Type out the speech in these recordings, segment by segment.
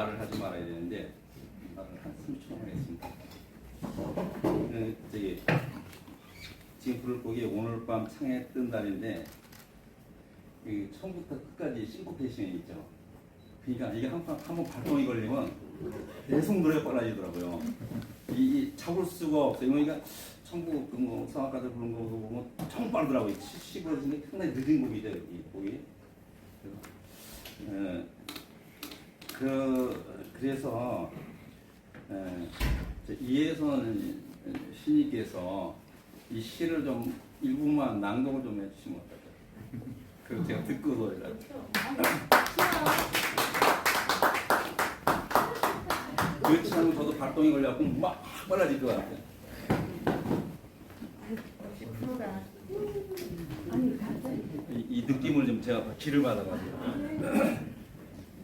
말을 하지 말아야 되는데 말을 한 30초만 하겠습니다. 그, 저기 지금 곡이 오늘 밤 창에 뜬 달인데 이 처음부터 끝까지 싱코페이션이 있죠. 그러니까 이게 한번 한번 발동이 걸리면 계속 노래가 빨라지더라고요. 이, 이 잡을 수가 없어요. 그러니까 천부 그뭐 성악가들 부르는 거 보면 정 빠르더라고요. 시골에서는 상당히 늦은 곡이죠. 이 곡이. 어, 그 그래서 에, 이혜선 신이께서 이 시를 좀 일부만 낭독을 좀 해주시면 어떨까요? 그리고 제가 듣고 노래를 그렇지 않으면 저도 발동이 걸려갖고 막 빨라질 것 같아요. 이, 이 느낌을 좀 제가 기를 받아가지고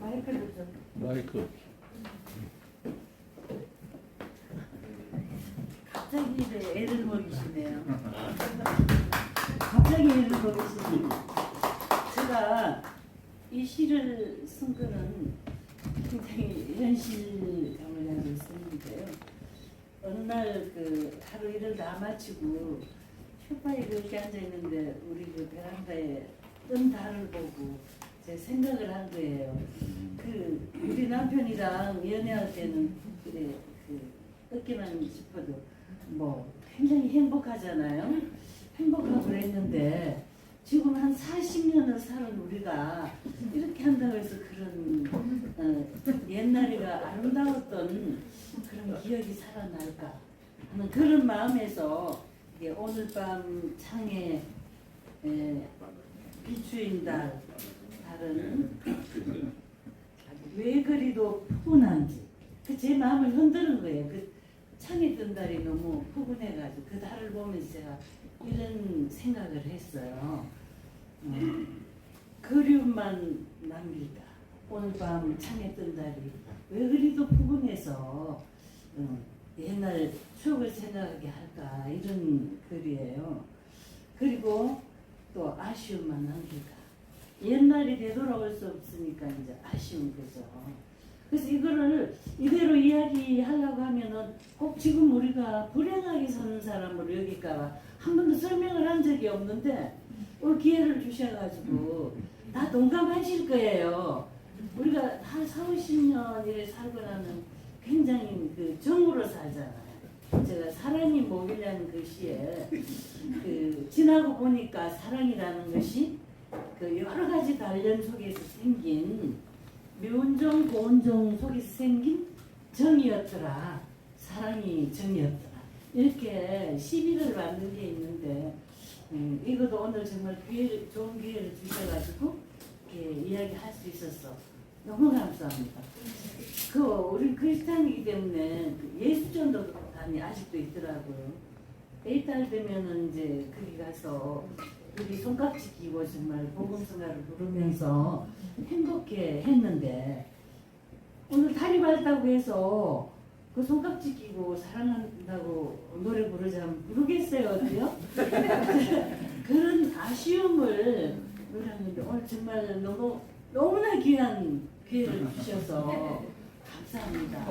마이크를 좀 마이크. 갑자기 애를 먹이시네요. 갑자기 애를 먹이시네. 제가 이 시를 쓴 거는 굉장히 현실감을 가지고 쓰는데요. 어느 날 그 하루 일을 다 마치고 소파에 이렇게 앉아 있는데 우리 그 베란다에 뜬 달을 보고 제 생각을 한 거예요. 그 우리 남편이랑 연애할 때는 그래 그 듣기만 싶어도 뭐 굉장히 행복하잖아요. 행복하고 그랬는데 지금 한 40년을 살은 우리가 이렇게 한다고 해서 그런 어, 옛날이가 아름다웠던 그런 기억이 살아날까 하는 그런 마음에서 이게 오늘 밤 창에 에, 비추인 달 그래서 왜 그리도 푸근한지 그 제 마음을 흔드는 거예요. 그 창에 뜬 달이 너무 푸근해가지고 그 달을 보면서 제가 이런 생각을 했어요. 어, 그리움만 남길까? 오늘 밤 창에 뜬 달이 왜 그리도 푸근해서 어, 옛날 추억을 생각하게 할까 이런 글이에요. 그리고 또 아쉬움만 남길까? 옛날이 되돌아올 수 없으니까 이제 아쉬운 거죠. 그래서 이거를 이대로 이야기하려고 하면은 꼭 지금 우리가 불행하게 사는 사람으로 여길까봐 한 번도 설명을 한 적이 없는데 오늘 기회를 주셔가지고 다 동감하실 거예요. 우리가 한 4, 50년 이래 살고 나는 굉장히 그 정으로 살잖아요. 제가 사랑이 뭐길라는 그 시에 그 지나고 보니까 사랑이라는 것이 그 여러 가지 단련 속에서 생긴 묘운정 고운정 속에서 생긴 정이었더라 사랑이 정이었더라 이렇게 시비를 만든 게 있는데 음, 이것도 오늘 정말 기회를, 좋은 기회를 주셔가지고 이렇게 이야기할 수 있어서 너무 감사합니다. 그 우리 크리스찬이기 때문에 그 예수 전도단이 아직도 있더라고요. 데이트할 때면은 이제 거기 가서 우리 손깍지 끼고 정말 복음성가를 부르면서 행복해 했는데 오늘 다리 밝다고 해서 그 손깍지 끼고 사랑한다고 노래 부르자면 부르겠어요 어때요? 그런 아쉬움을 노래하는데 오늘 정말 너무 너무나 귀한 기회를 주셔서 감사합니다.